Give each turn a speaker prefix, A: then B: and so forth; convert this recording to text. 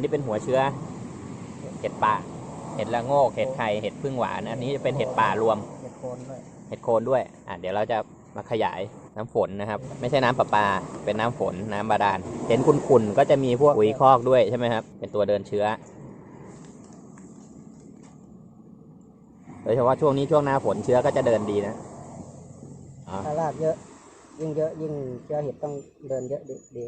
A: นนี้เป็นหัวเชื้อ เห็ดป่า เห็ดละโงก เห็ดไข่ เห็ดพึ่งหวานอันนี้จะเป็นเห็ดป่ารวม
B: เห็ดโคนด้วย
A: เห็ดโคนด้วย อะเดี๋ยวเราจะมาขยายน้ำฝนนะครับ ไม่ใช่น้ำประปา เป็นน้ำฝนน้ำบาดาล เห็นขุ่นๆก็จะมีพวกปุ๋ยคอกด้วยใช่ไหมครับ เป็นตัวเดินเชื้อ โดยเฉพาะช่วงนี้ช่วงหน้าฝนเชื้อก็จะเดินดีนะอ๋
B: ถ้ารากเยอะ ยิ่งเยอะยิ่งเชื้อเห็ดต้องเดินเยอะดีดี